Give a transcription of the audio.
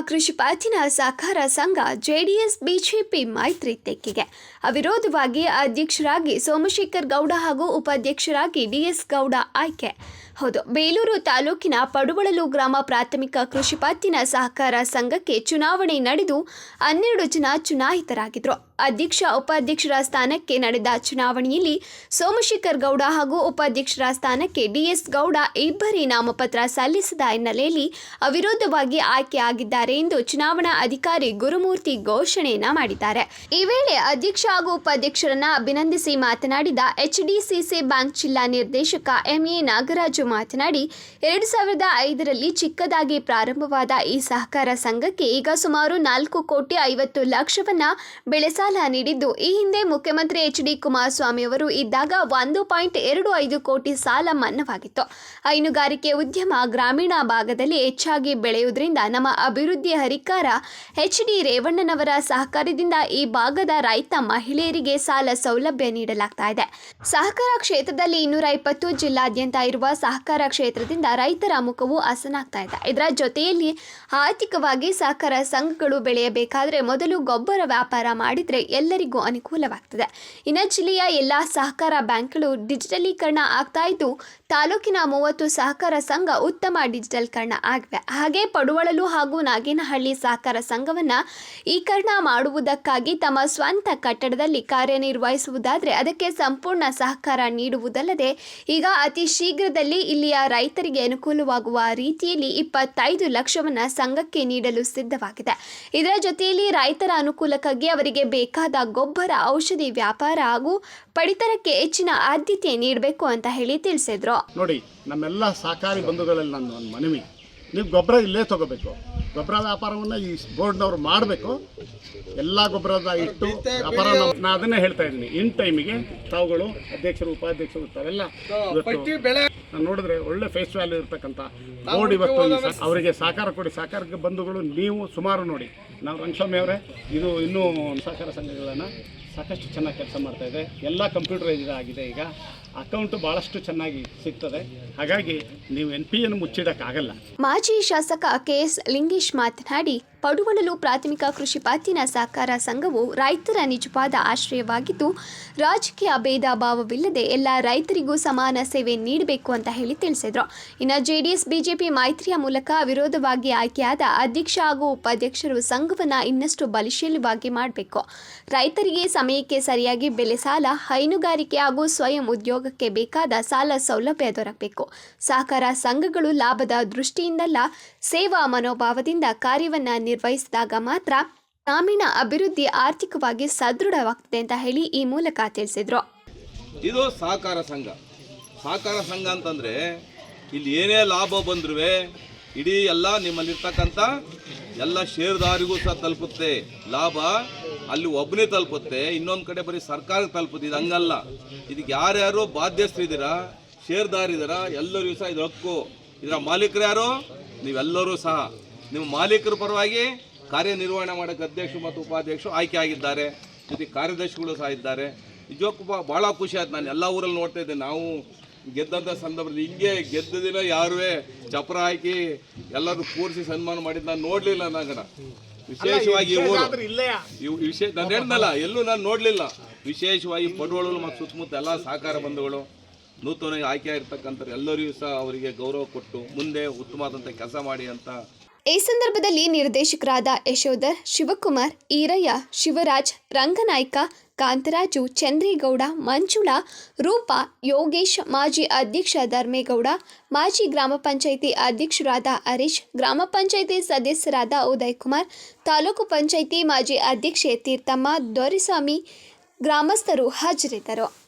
ಕೃಷಿ ಪತ್ತಿನ ಸಹಕಾರ ಸಂಘ ಜೆಡಿಎಸ್, ಬಿಜೆಪಿ ಮೈತ್ರಿ ತೆಕ್ಕಿಗೆ. ಅವಿರೋಧವಾಗಿ ಅಧ್ಯಕ್ಷರಾಗಿ ಸೋಮಶೇಖರ್ ಗೌಡ ಹಾಗೂ ಉಪಾಧ್ಯಕ್ಷರಾಗಿ ಡಿಎಸ್ ಗೌಡ ಆಯ್ಕೆ. ಹೌದು. ಬೇಲೂರು ತಾಲೂಕಿನ ಪಡುವಳಲು ಗ್ರಾಮ ಪ್ರಾಥಮಿಕ ಕೃಷಿ ಪತ್ತಿನ ಸಹಕಾರ ಸಂಘಕ್ಕೆ ಚುನಾವಣೆ ನಡೆದು ಹನ್ನೆರಡು ಜನ ಚುನಾಯಿತರಾಗಿದ್ದರು ಅಧ್ಯಕ್ಷ, ಉಪಾಧ್ಯಕ್ಷರ ಸ್ಥಾನಕ್ಕೆ ನಡೆದ ಚುನಾವಣೆಯಲ್ಲಿ ಸೋಮಶೇಖರ್ ಗೌಡ ಹಾಗೂ ಉಪಾಧ್ಯಕ್ಷರ ಸ್ಥಾನಕ್ಕೆ ಡಿಎಸ್ ಗೌಡ ಇಬ್ಬರೇ ನಾಮಪತ್ರ ಸಲ್ಲಿಸಿದ ಹಿನ್ನೆಲೆಯಲ್ಲಿ ಅವಿರೋಧವಾಗಿ ಆಯ್ಕೆಯಾಗಿದ್ದಾರೆ ಎಂದು ಚುನಾವಣಾ ಅಧಿಕಾರಿ ಗುರುಮೂರ್ತಿ ಘೋಷಣೆಯನ್ನ ಮಾಡಿದ್ದಾರೆ. ಈ ವೇಳೆ ಅಧ್ಯಕ್ಷ ಹಾಗೂ ಉಪಾಧ್ಯಕ್ಷರನ್ನ ಅಭಿನಂದಿಸಿ ಮಾತನಾಡಿದ ಎಚ್ಡಿಸಿಸಿ ಬ್ಯಾಂಕ್ ಜಿಲ್ಲಾ ನಿರ್ದೇಶಕ ಎಂಎ ನಾಗರಾಜು ಮಾತನಾಡಿ, ಎರಡು ಸಾವಿರದ ಐದರಲ್ಲಿ ಚಿಕ್ಕದಾಗಿ ಪ್ರಾರಂಭವಾದ ಈ ಸಹಕಾರ ಸಂಘಕ್ಕೆ ಈಗ ಸುಮಾರು ನಾಲ್ಕು ಕೋಟಿ ಐವತ್ತು ಲಕ್ಷವನ್ನ ಬೆಳೆ ಸಾಲ ನೀಡಿದ್ದು, ಈ ಹಿಂದೆ ಮುಖ್ಯಮಂತ್ರಿ ಎಚ್ ಡಿ ಕುಮಾರಸ್ವಾಮಿ ಅವರು ಇದ್ದಾಗ ಒಂದು ಪಾಯಿಂಟ್ ಎರಡು ಐದು ಕೋಟಿ ಸಾಲ ಮನ್ನವಾಗಿತ್ತು. ಹೈನುಗಾರಿಕೆ ಉದ್ಯಮ ಗ್ರಾಮೀಣ ಭಾಗದಲ್ಲಿ ಹೆಚ್ಚಾಗಿ ಬೆಳೆಯುವುದರಿಂದ ನಮ್ಮ ಅಭಿವೃದ್ಧಿ ಹರಿಕಾರ ಎಚ್ ಡಿ ರೇವಣ್ಣನವರ ಸಹಕಾರದಿಂದ ಈ ಭಾಗದ ರೈತ ಮಹಿಳೆಯರಿಗೆ ಸಾಲ ಸೌಲಭ್ಯ ನೀಡಲಾಗ್ತಾ ಇದೆ. ಸಹಕಾರ ಕ್ಷೇತ್ರದಲ್ಲಿ ಇನ್ನೂರ ಇಪ್ಪತ್ತು ಜಿಲ್ಲಾದ್ಯಂತ ಇರುವ ಸಹಕಾರ ಕ್ಷೇತ್ರದಿಂದ ರೈತರ ಮುಖವು ಹಸನಾಗ್ತಾ ಇದೆ. ಇದರ ಜೊತೆಯಲ್ಲಿ ಆರ್ಥಿಕವಾಗಿ ಸಹಕಾರ ಸಂಘಗಳು ಬೆಳೆಯಬೇಕಾದರೆ ಮೊದಲು ಗೊಬ್ಬರ ವ್ಯಾಪಾರ ಮಾಡಿದ್ರೆ ಎಲ್ಲರಿಗೂ ಅನುಕೂಲವಾಗ್ತದೆ. ಇನ್ನು ಜಿಲ್ಲೆಯ ಎಲ್ಲ ಸಹಕಾರ ಬ್ಯಾಂಕ್ಗಳು ಡಿಜಿಟಲೀಕರಣ ಆಗ್ತಾ ಇದ್ದು ತಾಲೂಕಿನ ಮೂವತ್ತು ಸಹಕಾರ ಸಂಘ ಉತ್ತಮ ಡಿಜಿಟಲ್ಕರಣ ಆಗಿವೆ. ಹಾಗೆ ಪಡುವಳಲು ಹಾಗೂ ನಾಗೇನಹಳ್ಳಿ ಸಹಕಾರ ಸಂಘವನ್ನ ಈಕರಣ ಮಾಡುವುದಕ್ಕಾಗಿ ತಮ್ಮ ಸ್ವಂತ ಕಟ್ಟಡದಲ್ಲಿ ಕಾರ್ಯನಿರ್ವಹಿಸುವುದಾದರೆ ಅದಕ್ಕೆ ಸಂಪೂರ್ಣ ಸಹಕಾರ ನೀಡುವುದಲ್ಲದೆ ಈಗ ಅತಿ ಶೀಘ್ರದಲ್ಲಿ ಇಲ್ಲಿಯ ರೈತರಿಗೆ ಅನುಕೂಲವಾಗುವ ರೀತಿಯಲ್ಲಿ ಇಪ್ಪತ್ತೈದು ಲಕ್ಷವನ್ನು ಸಂಘಕ್ಕೆ ನೀಡಲು ಸಿದ್ಧವಾಗಿದೆ. ಇದರ ಜೊತೆಯಲ್ಲಿ ರೈತರ ಅನುಕೂಲಕ್ಕಾಗಿ ಅವರಿಗೆ ಬೇಕಾದ ಗೊಬ್ಬರ, ಔಷಧಿ, ವ್ಯಾಪಾರ ಹಾಗೂ ಪಡಿತರಕ್ಕೆ ಹೆಚ್ಚಿನ ಆದ್ಯತೆ ನೀಡಬೇಕು ಅಂತ ಹೇಳಿ ತಿಳಿಸಿದ್ರು. ನೋಡಿ, ನಮ್ಮೆಲ್ಲ ಸಹಕಾರಿ ಬಂಧುಗಳಲ್ಲಿ ನನ್ನ ಒಂದು ಮನವಿ. ನೀವು ಗೊಬ್ಬರ ಇಲ್ಲೇ ತಗೋಬೇಕು. ಗೊಬ್ಬರ ವ್ಯಾಪಾರವನ್ನು ಈ ಬೋರ್ಡ್ನವ್ರು ಮಾಡಬೇಕು. ಎಲ್ಲ ಗೊಬ್ಬರದ ಇಟ್ಟು ವ್ಯಾಪಾರ ನಾನು ಅದನ್ನೇ ಹೇಳ್ತಾ ಇದ್ದೀನಿ. ಇನ್ ಟೈಮಿಗೆ ತಾವುಗಳು ಅಧ್ಯಕ್ಷರು, ಉಪಾಧ್ಯಕ್ಷರು, ತಾವೆಲ್ಲ ನಾನು ನೋಡಿದ್ರೆ ಒಳ್ಳೆ ಫೇಸ್ ವ್ಯಾಲ್ಯೂ ಇರ್ತಕ್ಕಂಥ ನೋಡಿ ಇವತ್ತು ಅವರಿಗೆ ಸಹಕಾರ ಕೊಡಿ. ಸಹಕಾರಕ್ಕೆ ಬಂಧುಗಳು ನೀವು ಸುಮಾರು ನೋಡಿ. ನಾವು ರಂಗಸ್ವಾಮಿ ಅವರೇ ಇದು ಇನ್ನೂ ಸಹಕಾರ ಸಂಘಗಳನ್ನು ಸಾಕಷ್ಟು ಚೆನ್ನಾಗಿ ಕೆಲಸ ಮಾಡ್ತಾ ಇದೆ. ಎಲ್ಲ ಕಂಪ್ಯೂಟರೈಸ್ ಆಗಿದೆ ಈಗ. ಅಕೌಂಟ್ ಬಹಳಷ್ಟು ಚೆನ್ನಾಗಿ ಸಿಗ್ತದೆ. ಹಾಗಾಗಿ ನೀವು ಎನ್ ಪಿ ಎನ್ ಮುಚ್ಚಿಡೋಕ್ಕಾಗಲ್ಲ. ಮಾಜಿ ಶಾಸಕ ಕೆಎಸ್ ಲಿಂಗೇಶ್ ಮಾತನಾಡಿ ಪಡುವಳಲು ಪ್ರಾಥಮಿಕ ಕೃಷಿ ಪತ್ತಿನ ಸಹಕಾರ ಸಂಘವು ರೈತರ ನಿಜವಾದ ಆಶ್ರಯವಾಗಿದ್ದು, ರಾಜಕೀಯ ಭೇದ ಭಾವವಿಲ್ಲದೆ ಎಲ್ಲ ರೈತರಿಗೂ ಸಮಾನ ಸೇವೆ ನೀಡಬೇಕು ಅಂತ ಹೇಳಿ ತಿಳಿಸಿದರು. ಇನ್ನು ಜೆಡಿಎಸ್, ಬಿಜೆಪಿ ಮೈತ್ರಿಯ ಮೂಲಕ ವಿರೋಧವಾಗಿ ಆಯ್ಕೆಯಾದ ಅಧ್ಯಕ್ಷ ಹಾಗೂ ಉಪಾಧ್ಯಕ್ಷರು ಸಂಘವನ್ನು ಇನ್ನಷ್ಟು ಬಲಿಶೀಲವಾಗಿ ಮಾಡಬೇಕು. ರೈತರಿಗೆ ಸಮಯಕ್ಕೆ ಸರಿಯಾಗಿ ಬೆಲೆ ಸಾಲ, ಹೈನುಗಾರಿಕೆ ಹಾಗೂ ಸ್ವಯಂ ಉದ್ಯೋಗಕ್ಕೆ ಬೇಕಾದ ಸಾಲ ಸೌಲಭ್ಯ ದೊರಕಬೇಕು. ಸಹಕಾರ ಸಂಘಗಳು ಲಾಭದ ದೃಷ್ಟಿಯಿಂದಲ್ಲ ಸೇವಾ ಮನೋಭಾವದಿಂದ ಕಾರ್ಯವನ್ನು ನಿರ್ವಹಿಸಿದಾಗ ಮಾತ್ರ ಗ್ರಾಮೀಣ ಅಭಿವೃದ್ಧಿ ಆರ್ಥಿಕವಾಗಿ ಸದೃಢವಾಗ್ತದೆ ಅಂತ ಹೇಳಿ ಈ ಮೂಲಕ ತಿಳಿಸಿದರು. ಇದು ಸಹಕಾರ ಸಂಘ. ಸಹಕಾರ ಸಂಘ ಅಂತಂದರೆ ಇಲ್ಲಿ ಏನೇ ಲಾಭ ಬಂದ್ರೂ ಇಡೀ ಎಲ್ಲ ನಿಮ್ಮಲ್ಲಿರ್ತಕ್ಕಂಥ ಎಲ್ಲ ಷೇರುದಾರಿಗೂ ಸಹ ತಲುಪುತ್ತೆ. ಲಾಭ ಅಲ್ಲಿ ಒಬ್ಬನೇ ತಲುಪುತ್ತೆ, ಇನ್ನೊಂದು ಕಡೆ ಬರೀ ಸರ್ಕಾರಕ್ಕೆ ತಲುಪುತ್ತೆ. ಇದು ಹಂಗಲ್ಲ. ಇದಕ್ಕೆ ಯಾರ್ಯಾರು ಬಾಧ್ಯಸ್ಥರಿದ್ದೀರಾ ಷೇರುದಾರಿದ್ದೀರಾ ಎಲ್ಲರಿಗೂ ಸಹ ಇದು ಹಕ್ಕು. ಇದರ ಮಾಲೀಕರು ಯಾರು? ನೀವೆಲ್ಲರೂ ಸಹ. ನಿಮ್ಮ ಮಾಲೀಕರ ಪರವಾಗಿ ಕಾರ್ಯನಿರ್ವಹಣೆ ಮಾಡೋಕ್ಕೆ ಅಧ್ಯಕ್ಷರು ಮತ್ತು ಉಪಾಧ್ಯಕ್ಷರು ಆಯ್ಕೆ ಆಗಿದ್ದಾರೆ. ಜೊತೆ ಕಾರ್ಯದರ್ಶಿಗಳು ಸಹ ಇದ್ದಾರೆ. ನಿಜಕ್ಕೂ ಭಾಳ ಖುಷಿ ಆಯ್ತು. ನಾನು ಎಲ್ಲ ಊರಲ್ಲಿ ನೋಡ್ತಾ ಇದ್ದೆ ನಾವು ಗೆದ್ದಂಥ ಸಂದರ್ಭದಲ್ಲಿ ಹಿಂಗೆ ಗೆದ್ದ ದಿನ ಯಾರೂ ಚಪ್ರ ಹಾಕಿ ಎಲ್ಲರೂ ಕೂರಿಸಿ ಸನ್ಮಾನ ಮಾಡಿದ್ದು ನಾನು ನೋಡಲಿಲ್ಲ ನಂಗನ ವಿಶೇಷವಾಗಿ ಈ ಊರು ವಿಶೇಷ ನಾನು ಹೇಳ್ದಲ್ಲ ಎಲ್ಲೂ ನಾನು ನೋಡಲಿಲ್ಲ. ವಿಶೇಷವಾಗಿ ಪಡುವಳು ಮತ್ತು ಸುತ್ತಮುತ್ತ ಎಲ್ಲ ಸಹಕಾರ ಬಂಧುಗಳು. ನೂತನವಾಗಿ ಆಯ್ಕೆ ಆಗಿರ್ತಕ್ಕಂಥ ಎಲ್ಲರಿಗೂ ಸಹ ಅವರಿಗೆ ಗೌರವ ಕೊಟ್ಟು ಮುಂದೆ ಉತ್ತಮವಾದಂಥ ಕೆಲಸ ಮಾಡಿ ಅಂತ ಈ ಸಂದರ್ಭದಲ್ಲಿ ನಿರ್ದೇಶಕರಾದ ಯಶೋಧರ್, ಶಿವಕುಮಾರ್, ಈರಯ್ಯ, ಶಿವರಾಜ್, ರಂಗನಾಯ್ಕ, ಕಾಂತರಾಜು, ಚಂದ್ರೇಗೌಡ, ಮಂಜುಳಾ, ರೂಪಾ, ಯೋಗೇಶ್, ಮಾಜಿ ಅಧ್ಯಕ್ಷ ಧರ್ಮೇಗೌಡ, ಮಾಜಿ ಗ್ರಾಮ ಪಂಚಾಯಿತಿ ಅಧ್ಯಕ್ಷರಾದ ಹರೀಶ್, ಗ್ರಾಮ ಪಂಚಾಯಿತಿ ಸದಸ್ಯರಾದ ಉದಯ್ ಕುಮಾರ್ ತಾಲೂಕು ಪಂಚಾಯಿತಿ ಮಾಜಿ ಅಧ್ಯಕ್ಷೆ ತೀರ್ಥಮ್ಮ, ದೊರೆಸ್ವಾಮಿ, ಗ್ರಾಮಸ್ಥರು ಹಾಜರಿದ್ದರು.